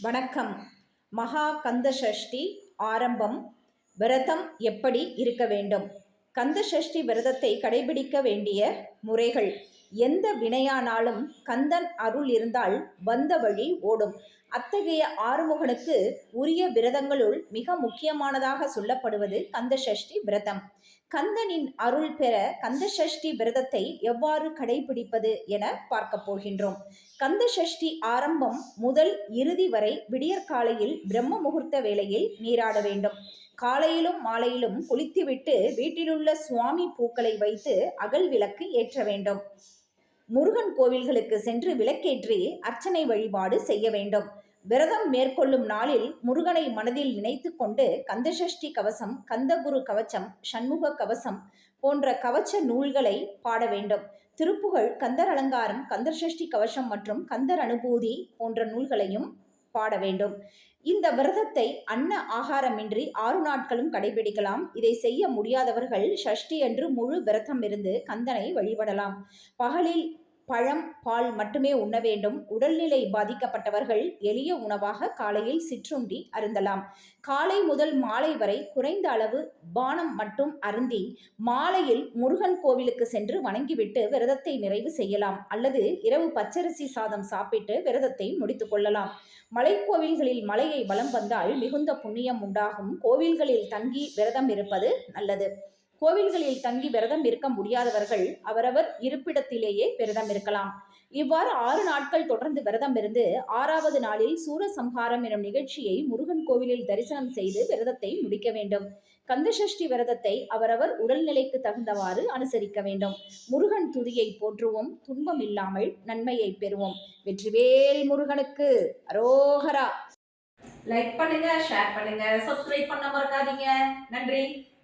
வணக்கம். மகா கந்த சஷ்டி ஆரம்பம். விரதம் எப்படி இருக்க வேண்டும்? கந்த சஷ்டி விரதத்தை கடைபிடிக்க வேண்டிய முறைகள் எந்த வினையானாலும் கந்தன் அருள் இருந்தால் வந்த வழி ஓடும். அத்தகைய ஆறுமுகனுக்கு உரிய விரதங்களுள் மிக முக்கியமானதாக சொல்லப்படுவது கந்த சஷ்டி விரதம். கந்தனின் அருள் பெற கந்த சஷ்டி விரதத்தை எவ்வாறு கடைபிடிப்பது என பார்க்க போகின்றோம். கந்த சஷ்டி ஆரம்பம் முதல் இறுதி வரை விடியற்காலையில் பிரம்ம முகூர்த்த வேளையில் நீராட வேண்டும். காலையிலும் மாலையிலும் குளித்துவிட்டு வீட்டிலுள்ள சுவாமி பூக்களை வைத்து அகல் விளக்கு ஏற்ற வேண்டும். முருகன் கோவில்களுக்கு சென்று விளக்கேற்றி அர்ச்சனை வழிபாடு செய்ய வேண்டும். விரதம் மேற்கொள்ளும் நாளில் முருகனை மனதில் நினைத்து கொண்டு கந்தசஷ்டி கவசம் கந்தகுரு கவச்சம் சண்முக கவசம் போன்ற கவச்ச நூல்களை பாட வேண்டும். திருப்புகழ் கந்தர் அலங்காரம் கந்தர் சஷ்டி கவசம் மற்றும் கந்தர் அனுபூதி போன்ற நூல்களையும் பாட வேண்டும். இந்த விரதத்தை அன்ன ஆகாரமின்றி ஆறு நாட்களும் கடைபிடிக்கலாம். இதை செய்ய முடியாதவர்கள் சஷ்டி அன்று முழு விரதம் இருந்து கந்தனை வழிபடலாம். பகலில் பழம் பால் மட்டுமே உண்ண வேண்டும். உடல்நிலை பாதிக்கப்பட்டவர்கள் எளிய உணவாக காலையில் சிற்றுண்டி அருந்தலாம். காலை முதல் மாலை வரை குறைந்த அளவு பானம் மட்டும் அருந்தி மாலையில் முருகன் கோவிலுக்கு சென்று வணங்கிவிட்டு விரதத்தை நிறைவு செய்யலாம். அல்லது இரவு பச்சரிசி சாதம் சாப்பிட்டு விரதத்தை முடித்துக் கொள்ளலாம். மலைக்கோவில்களில் மலையை வலம் வந்தால் மிகுந்த புண்ணியம் உண்டாகும். கோவில்களில் தங்கி விரதம் இருப்பது நல்லது. கோவில்களில் தங்கி விரதம் இருக்க முடியாதவர்கள் அவரவர் இருப்பிடத்திலேயே விரதம் இருக்கலாம். இவ்வாறு ஆறு நாட்கள் தொடர்ந்து விரதம் இருந்து ஆறாவது நாளில் சூரசம்ஹாரம் எனும் நிகழ்ச்சியை முருகன் கோவிலில் தரிசனம் செய்து விரதத்தை முடிக்க வேண்டும். கந்தசஷ்டி விரதத்தை அவரவர் உடல்நிலைக்கு தகுந்தவாறு அனுசரிக்க வேண்டும். முருகன் துதியை போற்றுவோம். துன்பம் இல்லாமல் நன்மையை பெறுவோம். வெற்றிவேல் முருகனுக்கு. அரோகரா. லைக் பண்ணுங்க ஷேர் பண்ணுங்க. சப்ஸ்கிரைப் பண்ண மறக்காதீங்க. நன்றி.